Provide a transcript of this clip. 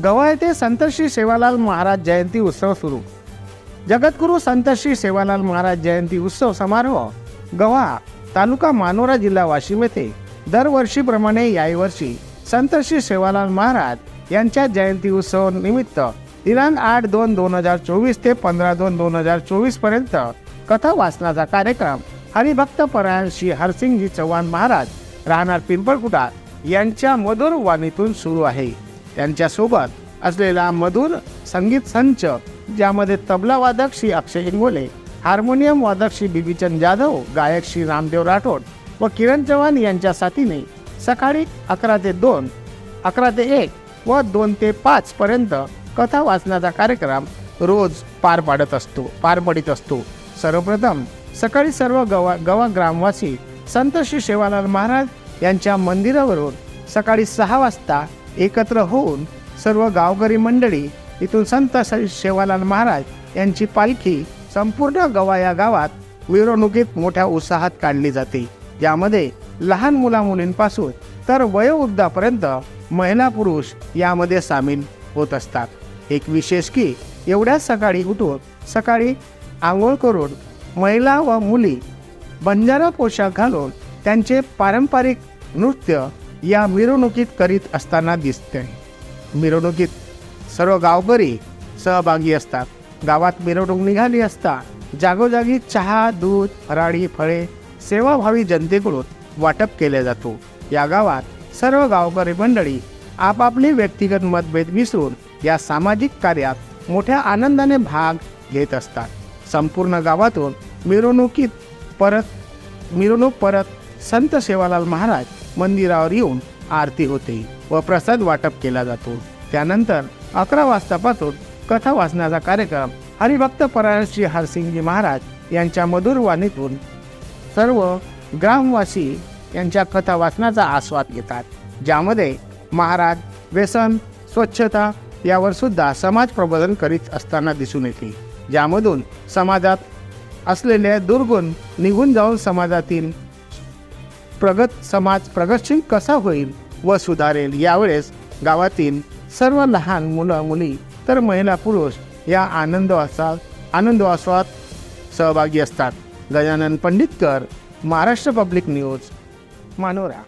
गवा येथे संत श्री सेवालाल महाराज जयंती उत्सव सुरू. जगद्गुरू संत श्री सेवालाल महाराज जयंती उत्सव समारोह गवा तालुका मानोरा जिल्हा वाशिम येथे दरवर्षीप्रमाणे याही वर्षी संत श्री सेवालाल महाराज यांच्या जयंती उत्सव निमित्त दिनांक आठ दोन दोन हजार चोवीस ते पंधरा दोन दोन हजार चोवीसपर्यंत कथा वाचनाचा कार्यक्रम हरिभक्त परायण श्री हरसिंगजी चव्हाण महाराज राहणार पिंपळकुटा यांच्या मधुर वाणीतून सुरू आहे. त्यांच्यासोबत असलेला मधुर संगीत संच ज्यामध्ये तबला वादक श्री अक्षय इंगोले हार्मोनियम वादक श्री बिबीचंद जाधव गायक श्री रामदेव राठोड व किरण चव्हाण यांच्या साथीने सकाळी अकरा ते दोन अकरा ते एक व दोन ते पाच पर्यंत कथा वाचनाचा कार्यक्रम रोज पार पाडत असतो पार पडित असतो. सर्वप्रथम सकाळी सर्व गवा गवा ग्रामवासी संत श्री सेवालाल महाराज यांच्या मंदिरावरून सकाळी सहा वाजता एकत्र होऊन सर्व गावकरी मंडळी इथून संत श्री सेवालाल महाराज यांची पालखी संपूर्ण गवा या गावात मिरवणुकीत मोठ्या उत्साहात काढली जाते. यामध्ये लहान मुला मुलींपासून तर वयोवृद्धापर्यंत महिला पुरुष यामध्ये सामील होत असतात. एक विशेष की एवढ्याच सकाळी उठून सकाळी आंघोळ करून महिला व मुली बंजारा पोशाख घालून त्यांचे पारंपरिक नृत्य या मिरवणुकीत करीत असताना दिसते. मिरवणुकीत सर्व गावकरी सहभागी असतात. गावात मिरवणूक निघाली असता जागोजागी चहा दूध फराळी फळे सेवाभावी जनतेकडून वाटप केले जातो. या गावात सर्व गावकरी मंडळी आपापले व्यक्तिगत मतभेद विसरून या सामाजिक कार्यात मोठ्या आनंदाने भाग घेत असतात. संपूर्ण गावातून मिरवणुकीत परत मिरवणूक परत संत सेवालाल महाराज मंदिरावर येऊन आरती होते व प्रसाद वाटप केला जातो. त्यानंतर अकरा वाजतापासून कथा वाचनाचा कार्यक्रम हरिभक्त परायण श्री हरसिंगजी महाराज यांच्या मधुर वाणीतून सर्व ग्रामवासी यांच्या कथा वाचनाचा आस्वाद घेतात. ज्यामध्ये महाराज व्यसन स्वच्छता यावर सुद्धा समाज प्रबोधन करीत असताना दिसून येते. ज्यामधून समाजात असलेले दुर्गुण निघून जाऊन समाजातील प्रगत समाज प्रगतशील कसा होईल व सुधारेल यावेळेस गावातील सर्व लहान मुलं मुली तर महिला पुरुष या आनंदवासात आनंदवासात सहभागी असतात. Gajanan Panditkar Maharashtra public news Manora.